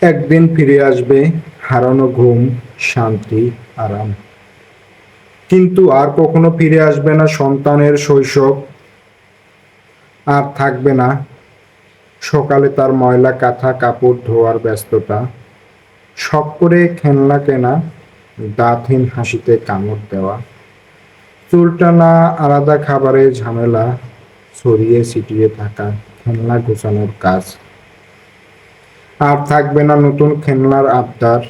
একদিন ফিরে আসবে হারানো ঘুম, শান্তি, আরাম। কিন্তু আর কখনো ফিরে আসবে না সন্তানের শৈশব। আর থাকবে না সকালে তার ময়লা, কাঁথা, কাপড় ধোয়ার ব্যস্ততা। শখ করে খেলনা কেনা, দাঁতহীন হাসিতে কামড় দেওয়া। চুলটানা আলাদা খাবারের ঝামেলা, ছড়িয়ে ছিটিয়ে থাকা, খেলনা গোছানোর কাজ। আর থাকবে না নতুন খেলনার আবদার।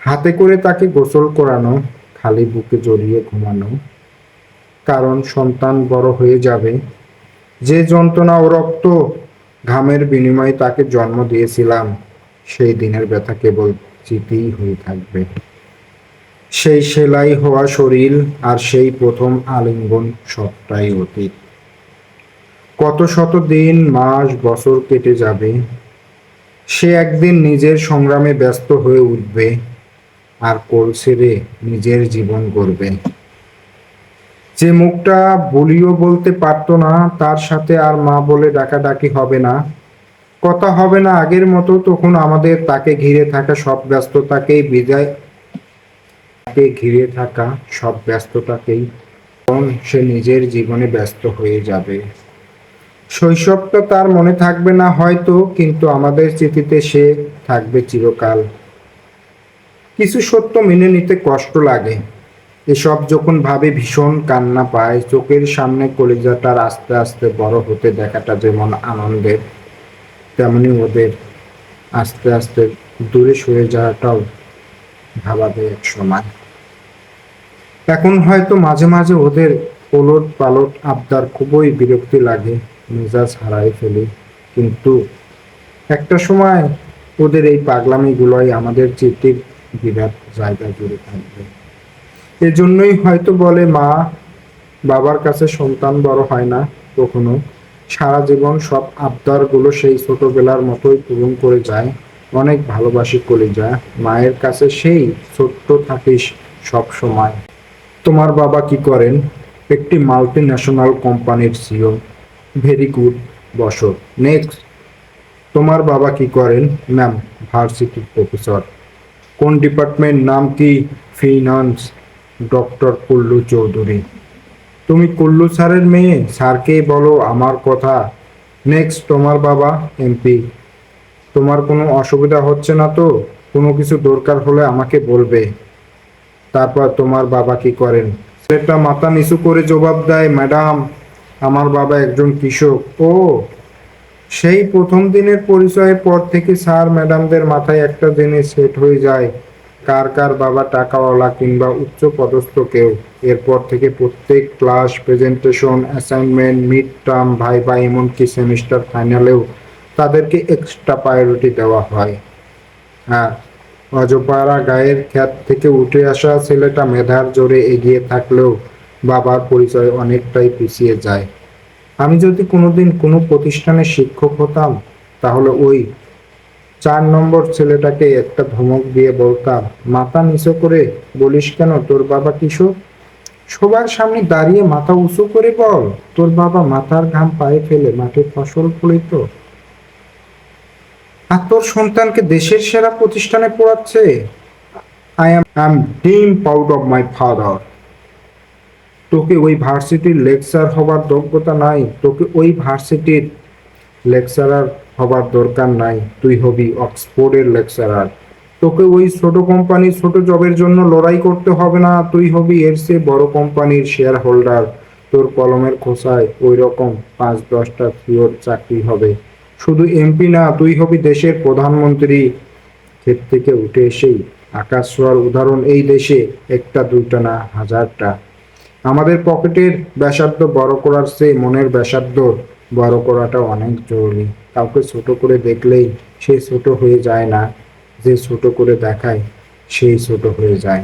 হাতে করে তাকে গোসল করানো, খালি বুকে জড়িয়ে ঘুমানো। কারণ সন্তান বড় হয়ে যাবে। যে যন্ত্রণা ও রক্ত ঘামের বিনিময়ে তাকে জন্ম দিয়েছিলাম, সেই দিনের ব্যথা কেবল স্মৃতিই হয়ে থাকবে। সেই সেলাই হওয়া শরীর আর সেই প্রথম আলিঙ্গন সবটাই অতীত। কত শত দিন, মাস, বছর কেটে যাবে। সে একদিন নিজের সংগ্রামে ব্যস্ত হয়ে উঠবে আর কোল ছেড়ে নিজের জীবন গড়বে যে মুখটা বলিও বলতে পারতো না, তার সাথে আর মা বলে ডাকাডাকি হবে না। কথা হবে না, আগের মতো তখন আমাদের তাকে ঘিরে থাকা সব ব্যস্ততাকেই বিদায়, তাকে ঘিরে থাকা সব ব্যস্ততাকেই সে নিজের জীবনে ব্যস্ত হয়ে যাবে। শৈশবটা তার মনে থাকবে না হয়তো, কিন্তু আমাদের স্মৃতিতে সে থাকবে চিরকাল। কিছু সত্য মেনে নিতে কষ্ট লাগে। এসব যখন ভাবে ভীষণ কান্না পায়, চোখের সামনে কলিজাটার আস্তে আস্তে বড় হতে দেখাটা যেমন আনন্দের, তেমনি ওদের আস্তে আস্তে দূরে সরে যাওয়াটাও ভাবাবে এক সময়। এখন হয়তো মাঝে মাঝে ওদের ওলট পালট আবদার খুবই বিরক্তি লাগে। মেজাজ হারাই ফেলি। কিন্তু একটা সময় ওদের এই পাগলামিগুলোই আমাদের চিঠির বিরাট জায়গা জুড়ে থাকবে। এজন্যই হয়তো বলে, মা, বাবার কাছে সন্তান বড় হয় না কখনো। সারা জীবন সব আবদারগুলো সেই ছোটবেলার মতোই পূরণ করে যায়। অনেক ভালোবাসি কলিজা। মায়ের কাছে সেই ছোট্ট থাকিস সব সময়। তোমার বাবা কি করেন? একটি মাল্টি ন্যাশনাল কোম্পানির সিও ভেরি গুড বসো। নেক্সট তোমার বাবা কি করেন? ম্যাম ভার্সিটি প্রফেসর কোন ডিপার্টমেন্ট নাম কি? Finance doctor Kullu Chowdhury. তুমি কুল্লু স্যারের মেয়ে? স্যারকেই বলো আমার কথা। নেক্সট তোমার বাবা এমপি তোমার কোনো অসুবিধা হচ্ছে না তো? কোনো কিছু দরকার হলে আমাকে বলবে। তারপর তোমার বাবা কি করেন? সেটা মাথা নিচু করে জবাব দেয় ম্যাডাম আমার বাবা একজন কৃষক। ও, সেই প্রথম দিনের পরিচয়ের পর থেকে স্যার ম্যাডামদের মাথায় একটা জিনিস সেট হয়ে যায়, কার কার বাবা টাকাওয়ালা কিংবা উচ্চ পদস্থ কেউ। এরপর থেকে প্রত্যেক class, presentation, assignment mid term viva, এমনকি সেমিস্টার, ফাইনালেও তাদেরকে এক্সট্রা প্রায়োরিটি দেওয়া হয়। হ্যাঁ অজপাড়া গায়ের খ্যাত থেকে উঠে আসা ছেলেটা মেধার জোরে এগিয়ে থাকলেও বাবার পরিচয় অনেকটাই পিছিয়ে যায়। আমি যদি কোনোদিন কোনো প্রতিষ্ঠানে শিক্ষক হতাম, তাহলে ওই চার নম্বর ছেলেটাকে একটা ধমক দিয়ে বলতাম, মাথা নিচু করে বলিস কেন? তোর বাবা কিশোর? সবার সামনে দাঁড়িয়ে মাথা উঁচু করে বল, তোর বাবা মাথার ঘাম পায়ে ফেলে মাঠে ফসল ফলিত আর তোর সন্তানকে দেশের সেরা প্রতিষ্ঠানে পড়াচ্ছে। I am I am damn proud of my father তোকে ওই ভার্সিটির লেকচার হবার যোগ্যতা নাই, তোকে ওই ভার্সিটির লেকচারার হবার দরকার নাই, তুই হবি অক্সফোর্ডের লেকচারার। তোকে ওই ছোট কোম্পানির ছোট জবের জন্য লড়াই করতে হবে না, তুই হবি এর চেয়ে বড় কোম্পানির শেয়ার হোল্ডার তোর কলমের খোসায় ওই রকম পাঁচ দশটা ফিওর চাকরি হবে। শুধু এমপি না, তুই হবি দেশের প্রধানমন্ত্রী। ক্ষেত থেকে উঠে এসেই আকাশ উদাহরণ এই দেশে একটা, দুইটা না, হাজারটা। আমাদের পকেটের ব্যাসার্ধ বড় করার চেয়ে মনের ব্যাসার্ধ বড় করাটা অনেক জরুরি। কাউকে ছোট করে দেখলেই সে ছোট হয়ে যায় না, যে ছোট করে দেখায়, সেই ছোট হয়ে যায়।